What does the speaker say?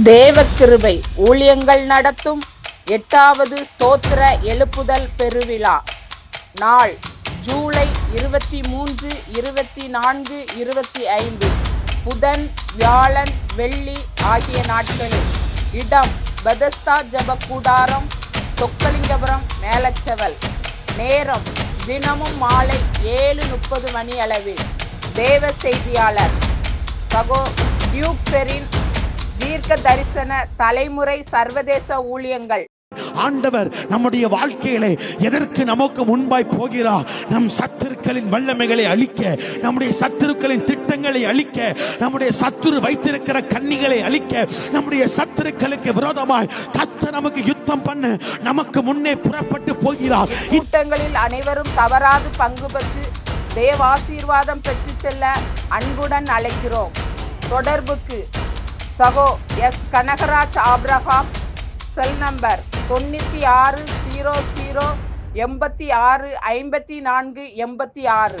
தேவக்கிருபை ஊழியங்கள் நடத்தும் எட்டாவது ஸ்தோத்திர எழுப்புதல் பெருவிழா. நாள் ஜூலை இருபத்தி மூன்று இருபத்தி நான்கு இருபத்தி ஐந்து. புதன் வியாழன் வெள்ளி ஆகிய நாட்களில் இடம் பதஸ்தா ஜப கூடாரம் சொக்கலிங்கபுரம் மேலச்செவல். நேரம் தினமும் மாலை ஏழு முப்பது மணி அளவில். தேவ செய்தியாளர் சகோ டியூக்சரின் தீர்க்க தரிசன தலைமுறை சர்வதேச ஊழியங்கள். ஆண்டவர் நம்முடைய வாழ்க்கையிலே எதற்கு நமக்கு முன்பாய் போகிறார் நம் சத்துருக்களின் வல்லமைகளை அழிக்க நம்முடைய சத்துருக்களின் திட்டங்களை அழிக்க நம்முடைய சத்துரு வைத்திருக்கிற கன்னிகளை அழிக்க நம்முடைய சத்துருக்களுக்கு விரோதமாய் கத்த நமக்கு யுத்தம் பண்ண நமக்கு முன்னே புறப்பட்டு போகிறார் கூட்டங்களில் அனைவரும் தவறாது பங்கு பெற்று தேவாசீர்வாதம் பெற்று செல்ல அன்புடன் அழைக்கிறோம். தொடர்புக்கு சகோ S Kanagaraj Abraham cell number தொண்ணூற்றி ஆறு ஜீரோ ஜீரோ எண்பத்தி ஆறு ஐம்பத்தி நான்கு எண்பத்தி ஆறு.